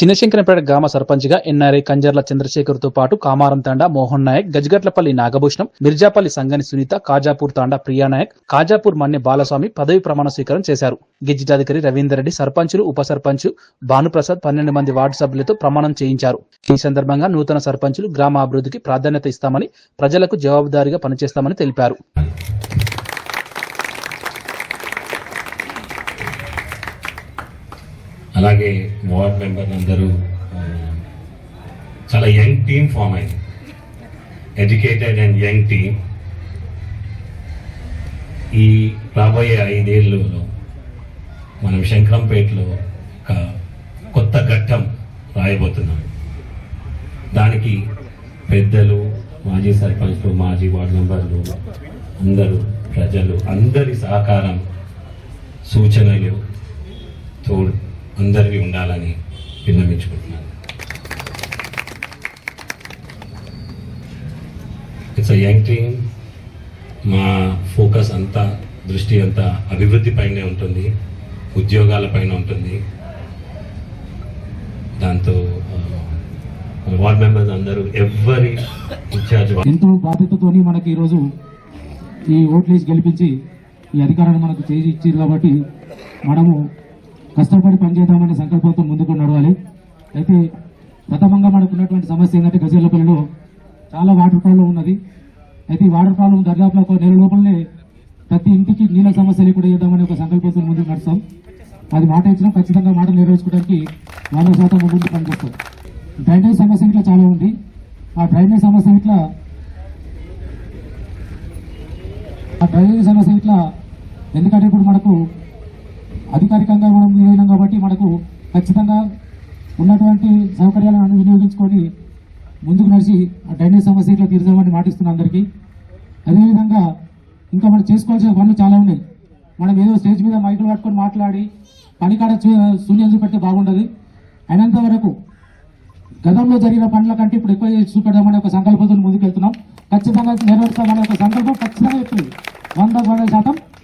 చిన్నశంకరంపేట గ్రామ సర్పంచ్గా ఎన్ఆర్ఐ కంజర్ల చంద్రశేఖర్తో పాటు కామారం తాండా మోహన్ నాయక్ గజగట్లపల్లి నాగభూషణం మిర్జాపల్లి సంగని సునీత కాజాపూర్ తాండా ప్రియా నాయక్ కాజాపూర్ మన్నె బాలస్వామి పదవి ప్రమాణ స్వీకారం చేశారు. గిజ్జిటాధికారి రవీందర్ రెడ్డి సర్పంచులు ఉప సర్పంచ్ భానుప్రసాద్ పన్నెండు మంది వార్డు సభ్యులతో ప్రమాణం చేయించారు. ఈ సందర్భంగా నూతన సర్పంచులు గ్రామ అభివృద్ధికి ప్రాధాన్యత ఇస్తామని ప్రజలకు జవాబుదారీగా పనిచేస్తామని తెలిపారు. అలాగే వార్డ్ మెంబర్ అందరూ చాలా యంగ్ టీమ్ ఫామ్ అయింది. ఎడ్యుకేటెడ్ అండ్ యంగ్ టీమ్ ఈ రాబోయే ఐదేళ్ళలో మనం శంకరంపేటలో ఒక కొత్త ఘట్టం రాయబోతున్నాం. దానికి పెద్దలు మాజీ సర్పంచ్లు మాజీ వార్డు మెంబర్లు అందరూ ప్రజలు అందరి సహకారం సూచనలు తోడు అందరివి ఉండాలని విన్నమించుకుంటున్నాను ఇట్స్ యంగ్ టీమ్ మా ఫోకస్ అంతా దృష్టి అంతా అభివృద్ధి పైనే ఉంటుంది. ఉద్యోగాల పైన ఉంటుంది. దాంతో వార్డ్ మెంబర్స్ అందరూ ఎవరి ఇన్ఛార్జ్ ఎంతో బాధ్యతతోని మనకి ఈరోజు ఈ ఓట్లేసి గెలిపించి ఈ అధికారాన్ని మనకు చేసి ఇచ్చింది కాబట్టి మనము కష్టపడి పనిచేద్దామనే సంకల్పంతో ముందుకు నడవాలి. అయితే ప్రథమంగా మనకు ఉన్నటువంటి సమస్య ఏంటంటే గజల్లపల్లిలో చాలా వాటర్ ప్రాబ్లం ఉన్నది. అయితే ఈ వాటర్ ప్రాబ్లం దర్దాపులో ఒక నెల లోపలనే ప్రతి ఇంటికి నీళ్ళ సమస్య లేకుండా చేద్దామని ఒక సంకల్పంతో ముందుకు నడుస్తాం. అది మాట ఇచ్చినా. ఖచ్చితంగా మాట నెరవేర్చుకోవడానికి వంద శాతం ముందు పనిచేస్తాం. డ్రైనేజ్ సమస్య ఇట్లా చాలా ఉంది. ఆ డ్రైనేజ్ సమస్య ఇట్లా ఆ డ్రైనేజ్ సమస్య ఇట్లా ఎందుకంటే ఇప్పుడు మనకు అధికారికంగా మనం నిర్ణయం కాబట్టి మనకు ఖచ్చితంగా ఉన్నటువంటి సౌకర్యాలను వినియోగించుకొని ముందుకు నడిచి ఆ డ్రైనేజ్ సమస్య ఇట్లా తీర్చామని మాటిస్తున్నాం అందరికీ. అదేవిధంగా ఇంకా మనం చేసుకోవాల్సిన పనులు చాలా ఉన్నాయి. మనం ఏదో స్టేజ్ మీద మైకులు పట్టుకొని మాట్లాడి పనికాడ చూ- శూన్యం చూపెడితే బాగుండదు. అయినంత వరకు గతంలో జరిగిన పనుల కంటే ఇప్పుడు ఎక్కువ చూపెడదామనే ఒక సంకల్పంతో ముందుకు వెళ్తున్నాం. ఖచ్చితంగా నెరవేర్తామనే ఒక సంకల్పం ఖచ్చితంగా చెప్తుంది. వంద వంద శాతం